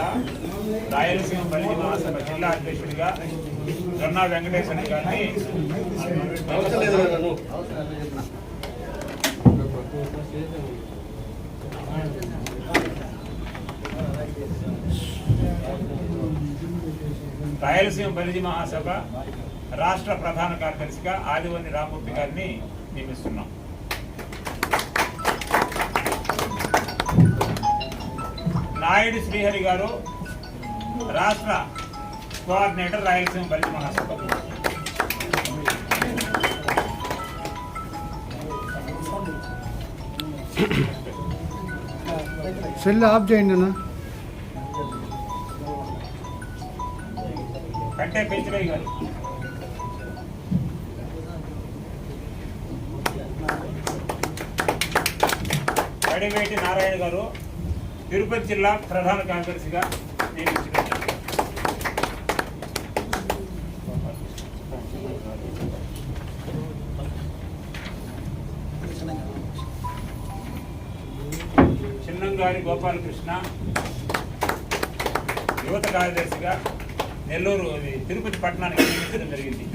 జిల్లా రాయలసీమ పరిధి మహాసభ జిల్లా అధ్యక్షుడిగా జొన్నా వెంకటేశ్వర గారిని రాయలసీమ పరిధి మహాసభ రాష్ట్ర ప్రధాన కార్యదర్శిగా ఆదివని రామూర్తి గారిని నియమిస్తున్నాం. నాయుడు శ్రీహరి గారు రాష్ట్ర కోఆర్డినేటర్ రాయలసీమ పరిధి మహాసభ సెల్ ఆఫ్ చేయండి అన్న. కంటే పెంచలయ్య గారు. కడివేటి నారాయణ గారు తిరుపతి జిల్లా ప్రధాన కార్యదర్శిగా నియమించబడ్డారు చిన్నంగారి గోపాలకృష్ణ యువత కార్యదర్శిగా నెల్లూరు తిరుపతి పట్టణానికి నియమించడం జరిగింది.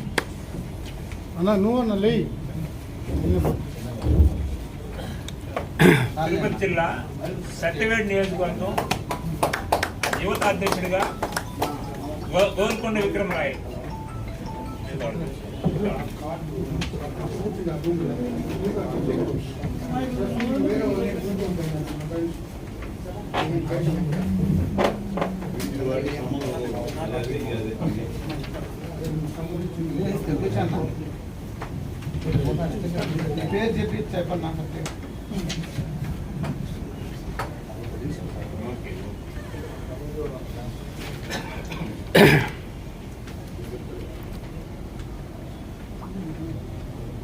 అన్న నువ్వు అన్న లే తిరుపతి జిల్లా సత్యవేడ్ నియోజకవర్గం యువత అధ్యక్షుడిగా గో- గోల్కొండ విక్రమరాయ్. పేరు చెప్పి చెప్పండి నాకు.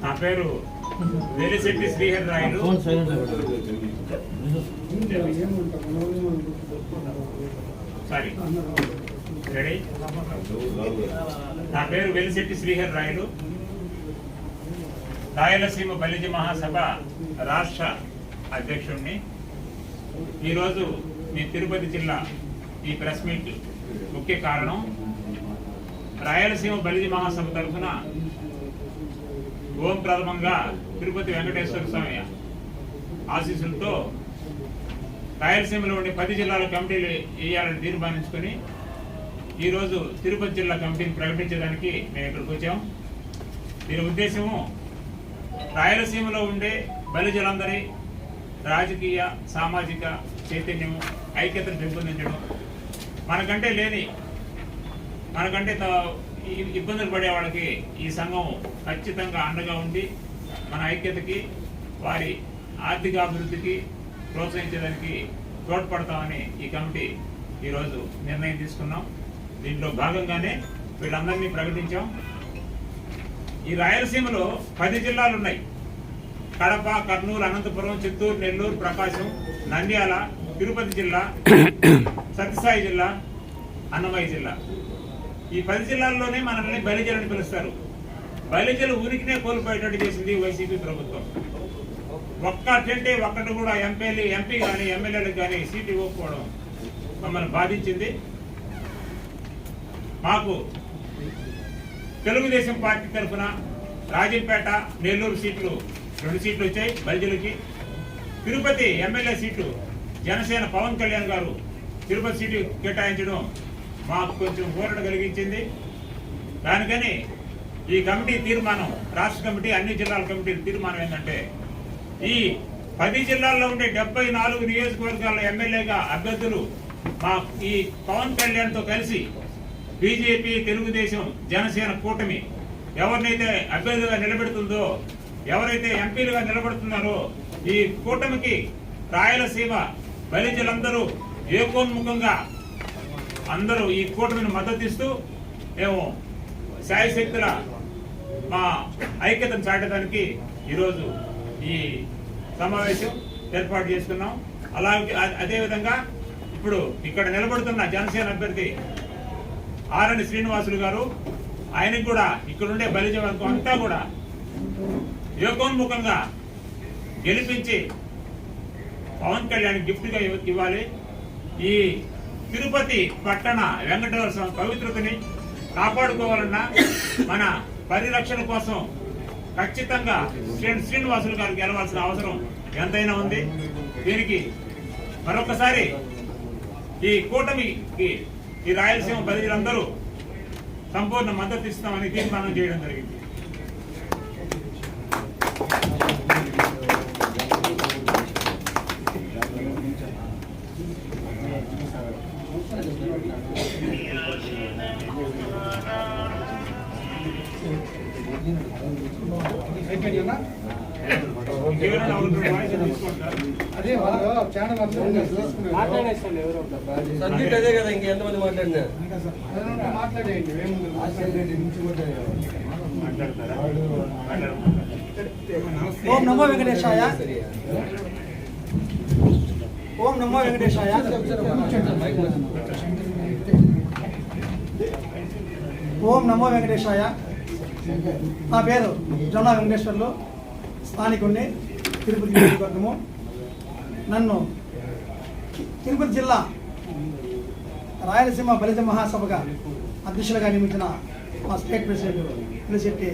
నా పేరు వెలిశెట్టి శ్రీహరి సారీ రెడీ నా పేరు వెలిశెట్టి శ్రీహరి రాయలు రాయలసీమ బలిజ మహాసభ రాష్ట్ర అధ్యక్షుడిని ఈరోజు మీ తిరుపతి జిల్లా ఈ ప్రెస్ మీట్ ముఖ్య కారణం రాయలసీమ బలిజ మహాసభ తరఫున ఓం ప్రథమంగా తిరుపతి వెంకటేశ్వర స్వామి ఆశీస్సులతో రాయలసీమలో ఉండే పది జిల్లాల కమిటీలు వేయాలని తీర్మానించుకొని ఈరోజు తిరుపతి జిల్లా కమిటీని ప్రకటించడానికి మేము ఇక్కడికి వచ్చాం. దీని ఉద్దేశము రాయలసీమలో ఉండే బలిజలందరి రాజకీయ సామాజిక చైతన్యము ఐక్యతను పెంపొందించడం మనకంటే లేని మనకంటే త- ఇబ్బందులు పడే వాళ్ళకి ఈ సంఘం ఖచ్చితంగా అండగా ఉండి మన ఐక్యతకి వారి ఆర్థిక అభివృద్ధికి ప్రోత్సహించడానికి తోడ్పడతామని ఈ కమిటీ ఈరోజు నిర్ణయం తీసుకున్నాం. దీంట్లో భాగంగానే వీళ్ళందరినీ ప్రకటించాం. ఈ రాయలసీమలో పది జిల్లాలు ఉన్నాయి కడప కర్నూలు అనంతపురం చిత్తూరు నెల్లూరు ప్రకాశం నంద్యాల తిరుపతి జిల్లా సత్యసాయి జిల్లా అన్నమయ్య జిల్లా. ఈ పది జిల్లాల్లోనే మనల్ని బలిజలని పిలుస్తారు. బలిజలు ఉనికినే కోల్పోయేటట్టు చేసింది వైసీపీ ప్రభుత్వం. ఒక్కటంటే ఒక్కటి కూడా ఎంపీలు ఎంపీ కానీ ఎమ్మెల్యేలకు కానీ సీటు ఇవ్వకపోవడం మమ్మల్ని బాధించింది. మాకు తెలుగుదేశం పార్టీ తరఫున రాజంపేట నెల్లూరు సీట్లు రెండు సీట్లు వచ్చాయి బలిజలకి తిరుపతి ఎమ్మెల్యే సీట్లు జనసేన పవన్ కళ్యాణ్ గారు తిరుపతి సీటు కేటాయించడం మాకు కొంచెం ఊరట కలిగించింది. దానికని ఈ కమిటీ తీర్మానం రాష్ట్ర కమిటీ అన్ని జిల్లాల కమిటీ తీర్మానం ఏంటంటే ఈ పది జిల్లాల్లో ఉండే డెబ్బై నాలుగు నియోజకవర్గాల ఎమ్మెల్యేగా అభ్యర్థులు మా ఈ పవన్ కళ్యాణ్తో కలిసి బీజేపీ తెలుగుదేశం జనసేన కూటమి ఎవరినైతే అభ్యర్థిగా నిలబెడుతుందో ఎవరైతే ఎంపీలుగా నిలబడుతున్నారో ఈ కూటమికి రాయలసీమ బలిజలందరూ ఏకోన్ముఖంగా అందరూ ఈ కూటమిని మద్దతిస్తూ మేము శాయశక్తుల మా ఐక్యతను చాటడానికి ఈరోజు ఈ సమావేశం ఏర్పాటు చేసుకున్నాం. అలాగే అదేవిధంగా ఇప్పుడు ఇక్కడ నిలబడుతున్న జనసేన అభ్యర్థి ఆరణి శ్రీనివాసులు గారు ఆయనకు కూడా ఇక్కడుండే బలిజ వర్గం అంతా కూడా ఏకోన్ముఖంగా గెలిపించి పవన్ కళ్యాణ్ గిఫ్ట్గా ఇవ్వాలి. ఈ తిరుపతి పట్టణ వెంకటేశ్వర స్వామి పవిత్రతని కాపాడుకోవాలన్నా మన పరిరక్షణ కోసం ఖచ్చితంగా శ్రీ- శ్రీనివాసులు గారు గెలవాల్సిన అవసరం ఎంతైనా ఉంది. దీనికి మరొకసారి ఈ కూటమికి ఈ రాయలసీమ ప్రజలందరూ సంపూర్ణ మద్దతు ఇస్తామని తీర్మానం చేయడం జరిగింది. తీసుకుంటారా? అదే కదా ఇంకెంతమంది మాట్లాడినా మాట్లాడేయండి? ఓం నమో వెంకటేశాయ ఓం నమో వెంకటేశాయ ఓం నమో వెంకటేశాయ నా పేరు జొన్నా వెంకటేశ్వర్లు. స్థానికుణ్ణి తిరుపతి నియోజకవర్గము. నన్ను తిరుపతి జిల్లా రాయలసీమ బలిత మహాసభగా అధ్యక్షులుగా నియమించిన మా స్టేట్ ప్రెసిడెంట్ పిలిశెట్టి